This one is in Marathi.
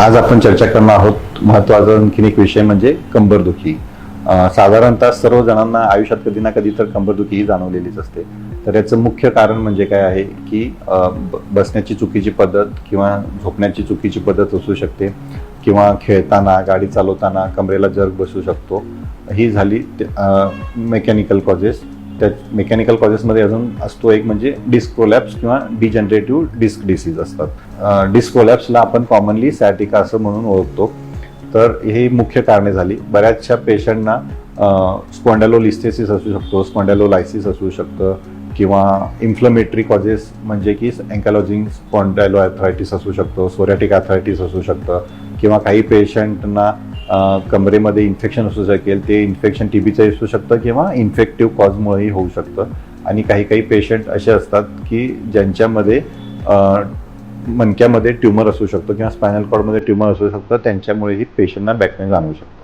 आज आपण चर्चा करणार आहोत महत्त्वाचा आणखीन एक विषय म्हणजे कंबरदुखी. साधारणतः सर्व जणांना आयुष्यात कधी ना कधी तर कंबरदुखी ही जाणवलेलीच असते. तर याचं मुख्य कारण म्हणजे काय आहे की ब- बसण्याची चुकीची पद्धत किंवा झोपण्याची चुकीची पद्धत असू शकते किंवा खेळताना गाडी चालवताना कमरेला जर्ग बसू शकतो. ही झाली मेकॅनिकल कॉजेस. त्या मेकॅनिकल कॉजेसमध्ये अजून असतो एक म्हणजे डिस्क कोलॅप्स किंवा डिजनरेटिव्ह डिस्क डिसीज असतात. डिस्क कोलॅप्सला आपण कॉमनली सॅटिका असं म्हणून ओळखतो. तर ही मुख्य कारणे झाली. बऱ्याचशा पेशंटना स्पॉन्डॅलोलिस्थेसिस असू शकतो स्पॉन्डॅलोलायसिस असू शकतं किंवा इन्फ्लमेटरी कॉजेस म्हणजे की अँकॅलॉजिंग स्पॉन्डॅलो ॲथरायटिस असू शकतो सोरॅटिक ॲथरायटिस असू शकतं किंवा काही पेशंटना कमरेमध्ये इन्फेक्शन असू शकेल ते इन्फेक्शन टी बीचं असू शकतं किंवा इन्फेक्टिव्ह कॉजमुळेही होऊ शकतं. आणि काही काही पेशंट असे असतात की ज्यांच्यामध्ये मणक्यामध्ये ट्युमर असू शकतो किंवा स्पायनल कॉर्डमध्ये ट्युमर असू शकतं त्यांच्यामुळेही पेशंटना बॅकपेन जाणवू शकतं